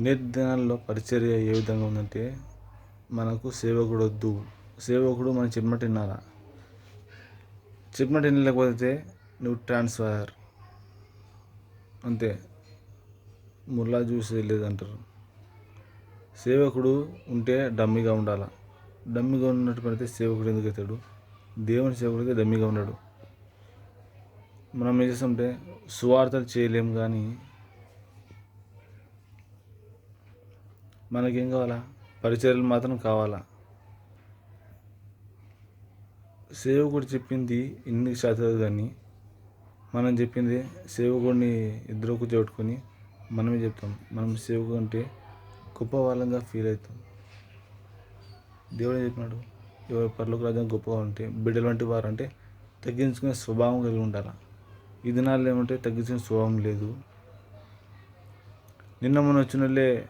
నేర్దినాల్లో పరిచర్య ఏ విధంగా ఉందంటే మనకు సేవకుడు వద్దు సేవకుడు మనం చెప్పినట్టు వినాలా చెప్పినట్టు వినలేకపోతే నువ్వు ట్రాన్స్ఫర్. అంతే. ముల్లా చూసి లేదంటారు సేవకుడు ఉంటే డమ్మిగా ఉండాలా. డమ్మిగా ఉన్నట్టు పడితే సేవకుడు ఎందుకు అవుతాడు దేవుని సేవకుడు అయితే డమ్మిగా ఉన్నాడు. మనం ఏం చేస్తుంటే సువార్తలు చేయలేము కానీ మనకేం కావాలా? పరిచర్యలు మాత్రం కావాలా? సేవకుడు చెప్పింది ఇన్ని శాతం కానీ మనం చెప్పింది సేవకుడిని ఇద్దరు కూర్చోబెట్టుకొని మనమే చెప్తాం. మనం సేవకుడు అంటే గొప్ప వాళ్ళంగా ఫీల్ అవుతాం. దేవుడే చెప్పినాడు ఎవరు పర్లోక రాజ్యం గొప్పగా ఉంటే బిడ్డలు వంటి వారు అంటే తగ్గించుకునే స్వభావం కలిగి ఉండాలి? ఈ దినాల్లో ఏమంటే తగ్గించుకునే స్వభావం లేదు. నిన్న మొన్న వచ్చిన వాళ్ళే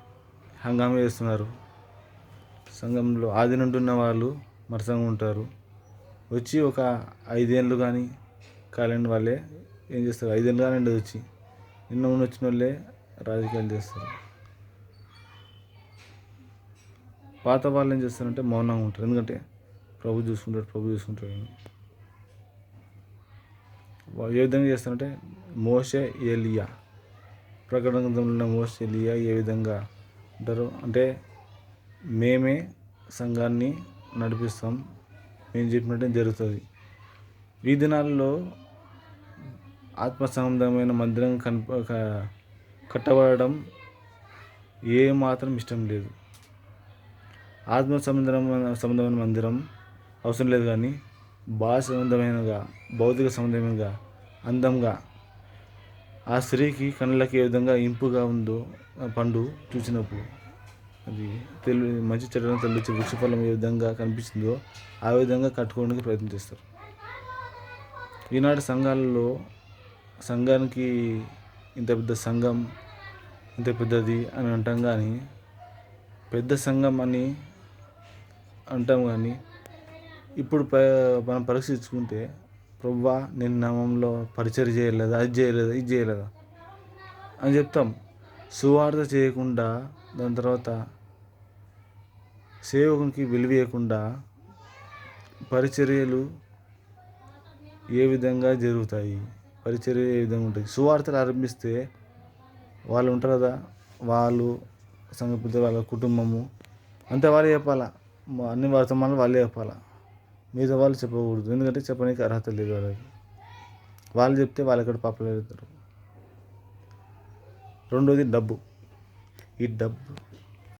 హంగామా చేస్తున్నారు. సంఘంలో ఆది నుండి ఉన్న వాళ్ళు మరసంగా ఉంటారు. వచ్చి ఒక ఐదేళ్ళు కానీ కాలేని వాళ్ళే ఏం చేస్తారు? ఐదేళ్ళు కానివ్వండి వచ్చి. నిన్న మొన్న వచ్చిన వాళ్ళే రాజకీయాలు చేస్తారు. పాత వాళ్ళు ఏం చేస్తారంటే మౌనంగా ఉంటారు. ఎందుకంటే ప్రభు చూసుకుంటాడు ప్రభు చూసుకుంటాడు ఏ విధంగా చేస్తారంటే మోసే ఏలియా. ప్రకటన గ్రంథంలో ఉన్న మోసే ఏలియా ఏ విధంగా ఉంటారు అంటే మేమే సంఘాన్ని నడిపిస్తాం. మేము చెప్పినట్టే జరుగుతుంది. ఈ దినాల్లో ఆత్మ సంబంధమైన మందిరం కనిప కట్టబడడం ఏ మాత్రం ఇష్టం లేదు. ఆత్మ సంబంధమైన సంబంధమైన మందిరం అవసరం లేదు కానీ భాష సంబంధమైనగా భౌతిక సంబంధమైనగా అందంగా ఆ స్త్రీకి కళ్ళకి ఏ విధంగా ఇంపుగా ఉందో ఆ పండు చూసినప్పుడు అది తెలు మంచి చెడ్డను తెలియచే వృక్షఫలం ఏ విధంగా కనిపిస్తుందో ఆ విధంగా కట్టుకోవడానికి ప్రయత్నం చేస్తారు. ఈనాటి సంఘాలలో సంఘానికి ఇంత పెద్ద సంఘం ఇంత పెద్దది అని అంటాం కానీ పెద్ద సంఘం అని అంటాం కానీ ఇప్పుడు ప మనం పరీక్షించుకుంటే ప్రభువా నేను నామంలో పరిచయం చేయలేదు? అది చేయలేదా? ఇది చేయలేదా? అని చెప్తాం. సువార్త చేయకుండా దాని తర్వాత సేవకునికి విలువేయకుండా పరిచర్యలు ఏ విధంగా జరుగుతాయి? పరిచర్య ఏ విధంగా ఉంటుంది సువార్తలు ఆరంభిస్తే వాళ్ళు ఉంటారు కదా? వాళ్ళు సంఘ వాళ్ళ కుటుంబము. అంతే వాళ్ళే చెప్పాలా? అన్ని వర్తమానాలు వాళ్ళే చెప్పాలా? మిగతా వాళ్ళు చెప్పకూడదు. ఎందుకంటే చెప్పడానికి అర్హత లేదు వాళ్ళకి. వాళ్ళు చెప్తే వాళ్ళు ఎక్కడ పాపులర్ అవుతారు రెండోది డబ్బు. ఈ డబ్బు